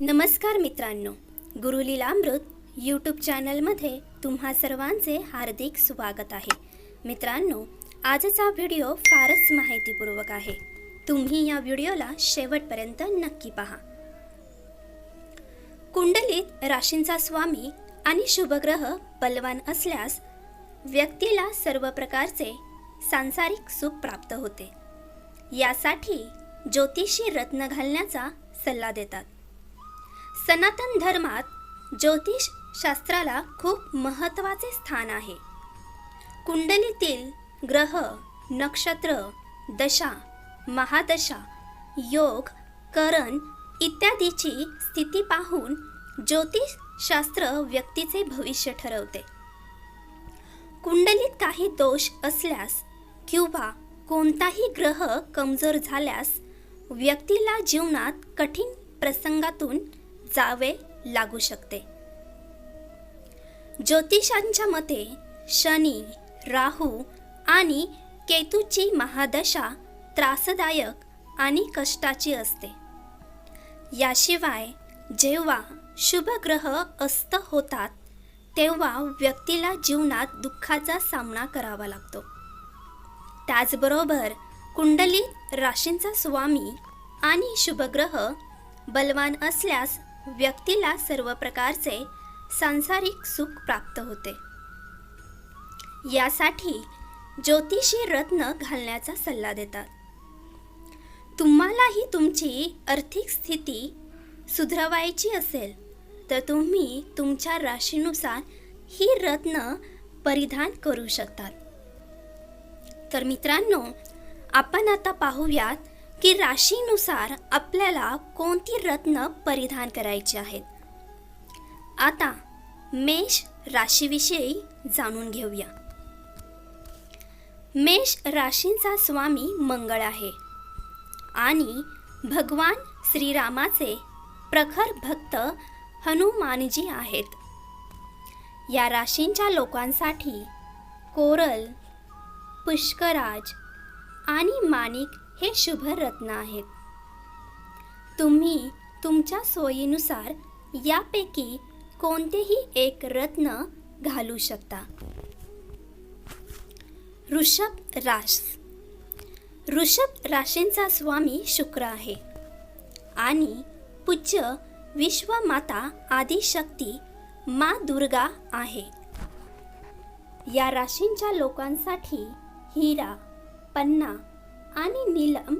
नमस्कार मित्रांनो गुरुलीलामृत यूट्यूब चॅनलमध्ये तुम्हा सर्वांचे हार्दिक स्वागत आहे. मित्रांनो आजचा व्हिडिओ फारच माहितीपूर्वक आहे. तुम्ही या व्हिडिओला शेवटपर्यंत नक्की पहा. कुंडलीत राशींचा स्वामी आणि शुभग्रह बलवान असल्यास व्यक्तीला सर्व प्रकारचे सांसारिक सुख प्राप्त होते. यासाठी ज्योतिषी रत्न घालण्याचा सल्ला देतात. सनातन धर्मात ज्योतिष शास्त्राला खूप महत्त्वाचे स्थान आहे. कुंडलीतील ग्रह नक्षत्र दशा महादशा योग करण इत्यादीची स्थिती पाहून ज्योतिषशास्त्र व्यक्तीचे भविष्य ठरवते. कुंडलीत काही दोष असल्यास किंवा कोणताही ग्रह कमजोर झाल्यास व्यक्तीला जीवनात कठीण प्रसंगातून जावे लागू शकते. ज्योतिषांच्या मते शनी राहू आणि केतूची महादशा त्रासदायक आणि कष्टाची असते. याशिवाय जेव्हा शुभ ग्रह अस्त होतात तेव्हा व्यक्तीला जीवनात दुःखाचा सामना करावा लागतो. त्याचबरोबर कुंडलीत राशींचा स्वामी आणि शुभग्रह बलवान असल्यास व्यक्तीला सर्व प्रकारचे सांसारिक सुख प्राप्त होते. यासाठी ज्योतिषी रत्न घालण्याचा सल्ला देतात. तुम्हालाही तुमची आर्थिक स्थिती सुधरवायची असेल तर तुम्ही तुमच्या राशीनुसार ही रत्न परिधान करू शकतात. तर मित्रांनो आपण आता पाहूयात की राशीनुसार आपल्याला कोणती रत्न परिधान करायची आहेत? आता मेष राशीविषयी जाणून घेऊया. मेष राशींचा स्वामी मंगळ आहे आणि भगवान श्रीरामाचे प्रखर भक्त हनुमानजी आहेत. या राशींच्या लोकांसाठी कोरल पुष्कराज आणि माणिक हे शुभ रत्न आहेत तुम्ही तुमच्या सोयीनुसार यापैकी कोणतेही एक रत्न घालू शकता. ऋषभ राश ऋषभ राशींचा स्वामी शुक्र आहे आणि पूज्य विश्वमाता आदिशक्ती मा दुर्गा आहे. या राशींच्या लोकांसाठी हिरा पन्ना आणि नीलम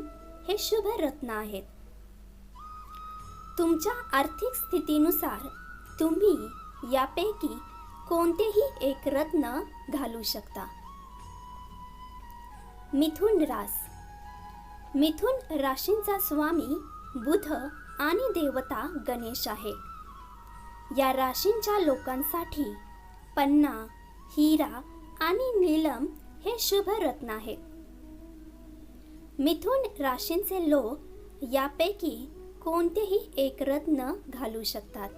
हे शुभ रत्न आहेत. तुमच्या आर्थिक स्थितीनुसार तुम्ही यापैकी कोणतेही एक रत्न घालू शकता. मिथुन रास. मिथुन राशींचा स्वामी बुध आणि देवता गणेश आहे. या राशींच्या लोकांसाठी पन्ना हिरा आणि नीलम हे शुभ रत्न आहेत. मिथुन राशींचे लोक यापैकी कोणतेही एक रत्न घालू शकतात.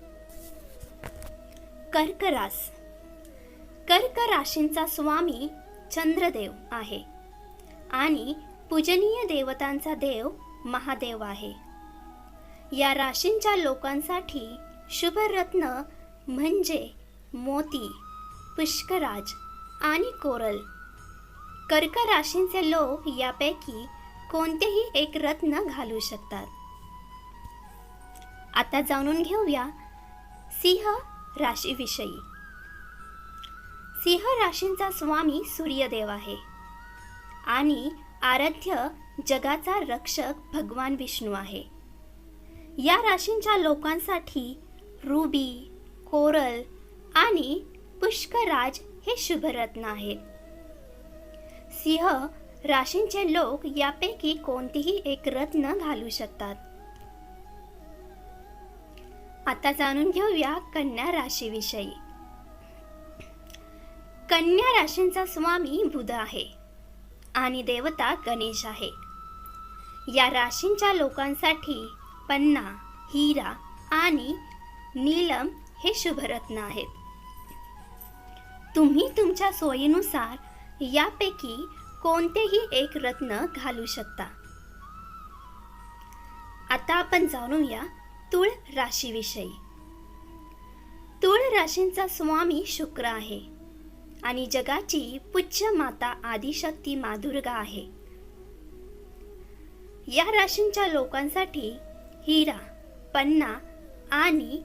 कर्करास. कर्क राशींचा स्वामी चंद्रदेव आहे आणि पूजनीय देवतांचा देव महादेव आहे. या राशींच्या लोकांसाठी शुभ रत्न म्हणजे मोती पुष्कराज आणि कोरल. कर्क राशींचे लोक यापैकी कोणतेही एक रत्न घालू शकतात. आता जाणून घेऊया सिंह राशीविषयी. सिंह राशींचा स्वामी सूर्यदेव आहे. आणि आराध्य जगाचा रक्षक भगवान विष्णू आहे. या राशींच्या लोकांसाठी रुबी कोरल आणि पुष्कराज हे शुभरत्न आहेत. सिंह राशींचे लोक यापैकी कोणतेही एक रत्न घालू शकतात. आता जाणून घेऊया कन्या राशीविषयी. कन्या राशींचा स्वामी बुध आहे आणि देवता गणेश आहे. या राशींच्या लोकांसाठी पन्ना हिरा आणि नीलम हे शुभरत्न आहेत. तुम्ही तुमच्या सोयीनुसार यापैकी कोणतेही एक रत्न घालू शकता. आता आपण जाणूया तुळ राशीविषयी. तुळ राशींचा स्वामी शुक्र आहे आणि जगाची पूज्य माता आदिशक्ती मादुर्गा आहे. या राशींच्या लोकांसाठी हिरा पन्ना आणि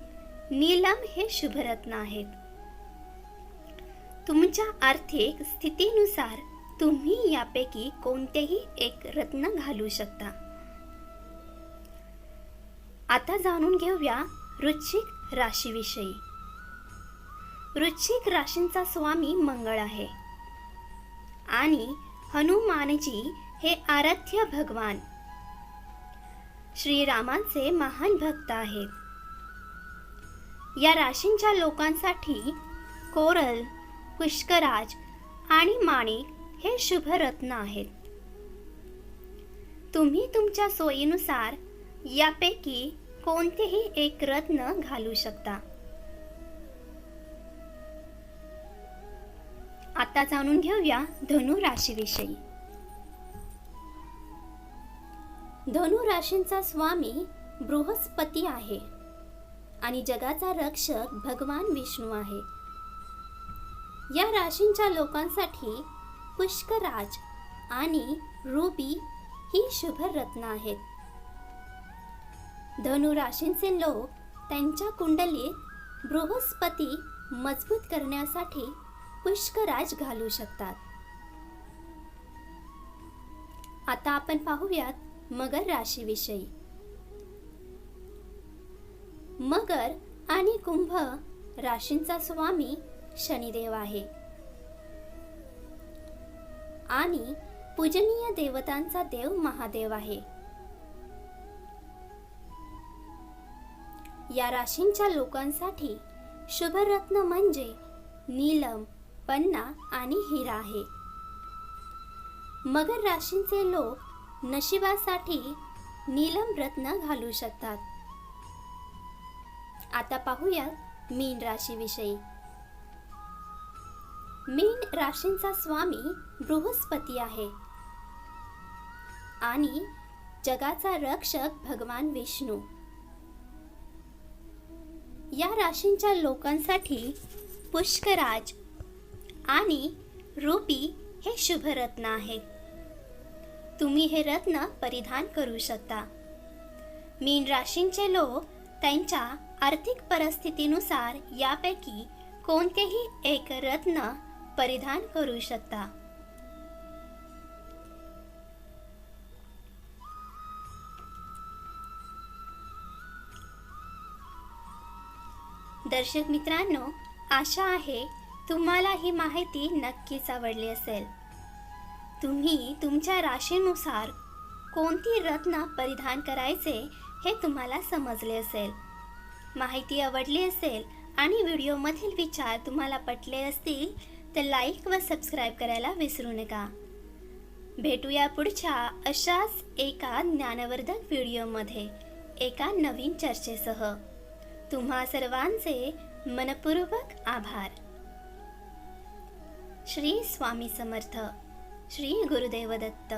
नीलम हे शुभरत्न आहेत. तुमच्या आर्थिक स्थितीनुसार तुम्ही यापैकी कोणतेही एक रत्न घालू शकता. आता जाणून घेऊया वृश्चिक राशीविषयी. वृश्चिक राशींचा स्वामी मंगळ आहे. आणि हनुमानजी हे आराध्य भगवान. श्रीरामांचे महान भक्त आहेत. या राशींच्या लोकांसाठी कोरल पुष्कराज आणि माणिक हे शुभ रत्न आहेत. तुम्ही तुमच्या सोयीनुसार यापैकी कोणतेही एक रत्न घालू शकता. आता जाणून घेऊया धनु राशीविषयी. धनु राशींचा स्वामी बृहस्पती आहे आणि जगाचा रक्षक भगवान विष्णू आहे. या राशींच्या लोकांसाठी पुष्कराज आणि रुबी ही शुभ रत्न आहेत. धनुराशींचे लोक त्यांच्या कुंडलीत बृहस्पती मजबूत करण्यासाठी पुष्कराज घालू शकतात. आता आपण पाहूयात मगर राशीविषयी. मगर आणि कुंभ राशींचा स्वामी शनिदेव आहे. आणि पूजनीय देवतांचा देव महादेव आहे. या राशींच्या लोकांसाठी शुभरत्न म्हणजे नीलम पन्ना आणि हिरा आहे. मगर राशींचे लोक नशिबासाठी नीलम रत्न घालू शकतात. आता पाहूया मीन राशीविषयी. मीन राशींचा स्वामी बृहस्पती आहे. आणि जगाचा रक्षक भगवान विष्णू. या राशींच्या लोकांसाठी पुष्कराज आणि रुपी हे शुभ रत्न आहेत तुम्ही हे रत्न परिधान करू शकता. मीन राशींचे लोक त्यांच्या आर्थिक परिस्थितीनुसार यापैकी कोणतेही एक रत्न परिधान करू शकता. दर्शक मित्रांनो आशा आहे तुम्हाला ही माहिती नक्कीच आवडली असेल. तुम्ही तुमच्या राशीनुसार कोणती रत्न परिधान करायचे हे तुम्हाला समजले असेल. माहिती आवडली असेल आणि व्हिडिओमधील विचार तुम्हाला पटले असतील तर लाईक व सबस्क्राईब करायला विसरू नका. भेटूया पुढच्या अशाच एका ज्ञानवर्धक व्हिडिओमध्ये एका नवीन चर्चेसह. तुम्हा सर्वांचे मनपूर्वक आभार. श्री स्वामी समर्थ श्री गुरुदेव दत्त.